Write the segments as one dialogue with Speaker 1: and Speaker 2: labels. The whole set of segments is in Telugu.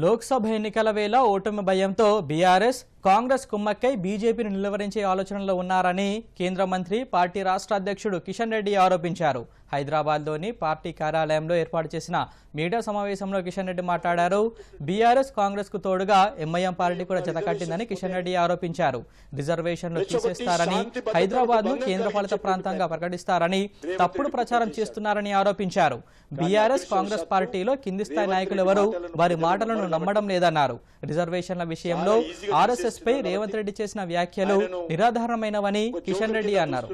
Speaker 1: లోక్సభ ఎన్నికల వేళ ఓటమి భయంతో బీఆర్ఎస్ కాంగ్రెస్ కుమ్మక్కై బీజేపీని నిలువరించే ఆలోచనలో ఉన్నారని కేంద్ర మంత్రి పార్టీ రాష్ట్ర అధ్యక్షుడు కిషన్ రెడ్డి ఆరోపించారు. హైదరాబాద్లోని పార్టీ కార్యాలయంలో ఏర్పాటు చేసిన మీడియా సమావేశంలో కిషన్ రెడ్డి మాట్లాడారు. బీఆర్ఎస్ కాంగ్రెస్కు తోడుగా ఎంఐఎం పార్టీ కూడా జతకట్టిందని కిషన్ రెడ్డి ఆరోపించారు. రిజర్వేషన్లు తీసేస్తారని హైదరాబాద్ను కేంద్రపాలిత ప్రాంతంగా ప్రకటిస్తారని తప్పుడు ప్రచారం చేస్తున్నారని ఆరోపించారు. బీఆర్ఎస్ కాంగ్రెస్ పార్టీలో కింది స్థాయి నాయకులు ఎవరు వారి మాటలను నమ్మడం లేదన్నారు. రిజర్వేషన్ల విషయంలో ఆర్ఎస్ఎస్ పై రేవంత్ రెడ్డి చేసిన వ్యాఖ్యలు నిరాధారమైనవని కిషన్ రెడ్డి అన్నారు.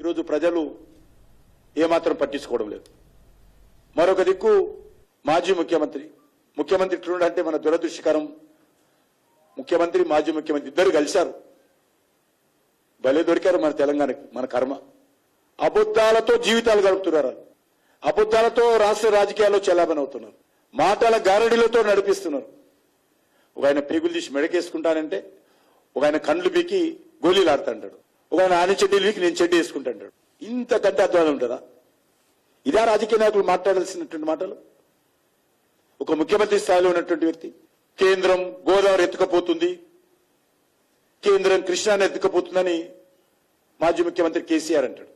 Speaker 2: ఈరోజు ప్రజలు ఏమాత్రం పట్టించుకోవడం లేదు. మరొక దిక్కు మాజీ ముఖ్యమంత్రి. ముఖ్యమంత్రి ఇట్లుండ అంటే మన దురదృష్టకరం ముఖ్యమంత్రి మాజీ ముఖ్యమంత్రి ఇద్దరు కలిశారు. భలే దొరికారు మన తెలంగాణకి మన కర్మ. అబద్ధాలతో జీవితాలు గడుపుతున్నారు. అబద్ధాలతో రాష్ట్ర రాజకీయాల్లో చలాబనవుతున్నారు అవుతున్నారు మాటల గారడీలతో నడిపిస్తున్నారు. ఒక ఆయన పేగులు తీసి మెడకేసుకుంటానంటే ఒక ఆయన కండ్లు పీకి గోళీలు ఆడుతుంటాడు. ఒక ఆయన ఆయన చెడ్డీలు నేను చెడ్డీ వేసుకుంటాడు ఇంతకంటే అధ్వానం ఉంటుందా? ఇదా రాజకీయ నాయకులు మాట్లాడాల్సినటువంటి మాటలు? ఒక ముఖ్యమంత్రి స్థాయిలో ఉన్నటువంటి వ్యక్తి కేంద్రం గోదావరి ఎత్తుకపోతుంది కేంద్రం కృష్ణాన్ని ఎత్తుకపోతుందని మాజీ ముఖ్యమంత్రి కేసీఆర్ అంటాడు.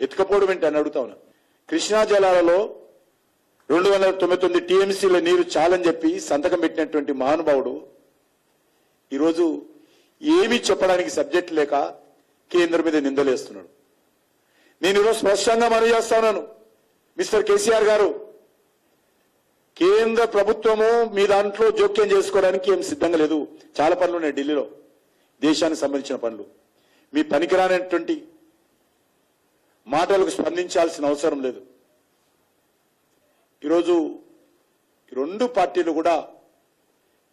Speaker 2: ఎత్తుకపోవడం ఏంటి అని అడుగుతా ఉన్నా. కృష్ణా జలాలలో రెండు వందల తొంభై తొమ్మిది టీఎంసీల నీరు చాలని చెప్పి సంతకం పెట్టినటువంటి మహానుభావుడు ఈరోజు ఏమీ చెప్పడానికి సబ్జెక్ట్ లేక కేంద్రం మీద నిందలేస్తున్నాడు. నేను ఈరోజు స్పష్టంగా మనవి చేస్తా ఉన్నాను మిస్టర్ కేసీఆర్ గారు కేంద్ర ప్రభుత్వము మీ దాంట్లో జోక్యం చేసుకోవడానికి ఏం సిద్ధంగా లేదు. చాలా పనులు ఉన్నాయి ఢిల్లీలో. దేశానికి సంబంధించిన పనులు. మీ పనికిరానటువంటి మాటలకు స్పందించాల్సిన అవసరం లేదు. ఈరోజు రెండు పార్టీలు కూడా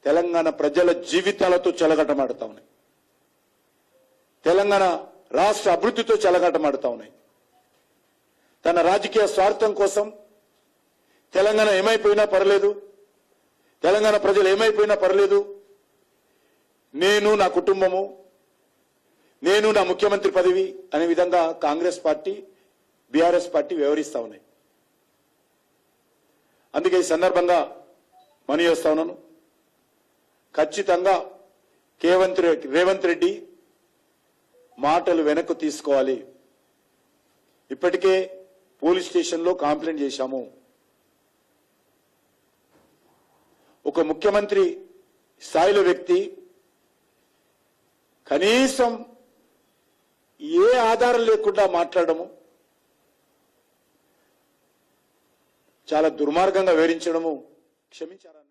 Speaker 2: తెలంగాణ ప్రజల జీవితాలతో చెలగటమాడుతా ఉన్నాయి. తెలంగాణ రాష్ట్ర అభివృద్ధితో చెలగాటమాడుతా ఉన్నాయి. తన రాజకీయ స్వార్థం కోసం తెలంగాణ ఏమైపోయినా పర్లేదు. తెలంగాణ ప్రజలు ఏమైపోయినా పర్లేదు. నేను నా కుటుంబము నేను నా ముఖ్యమంత్రి పదవి అనే విధంగా కాంగ్రెస్ పార్టీ బీఆర్ఎస్ పార్టీ వ్యవహరిస్తా ఉన్నాయి. అందుకే ఈ సందర్భంగా మనీ చేస్తా ఉన్నాను. ఖచ్చితంగా కేవంత్ రేవంత్ రెడ్డి మాటలు వెనక్కు తీసుకోవాలి. ఇప్పటికే పోలీస్ స్టేషన్లో కంప్లైంట్ చేశాము. ఒక ముఖ్యమంత్రి స్థాయిలో వ్యక్తి కనీసం ఏ ఆధారం లేకుండా మాట్లాడము చాలా దుర్మార్గంగా వివరించడము క్షమించారా?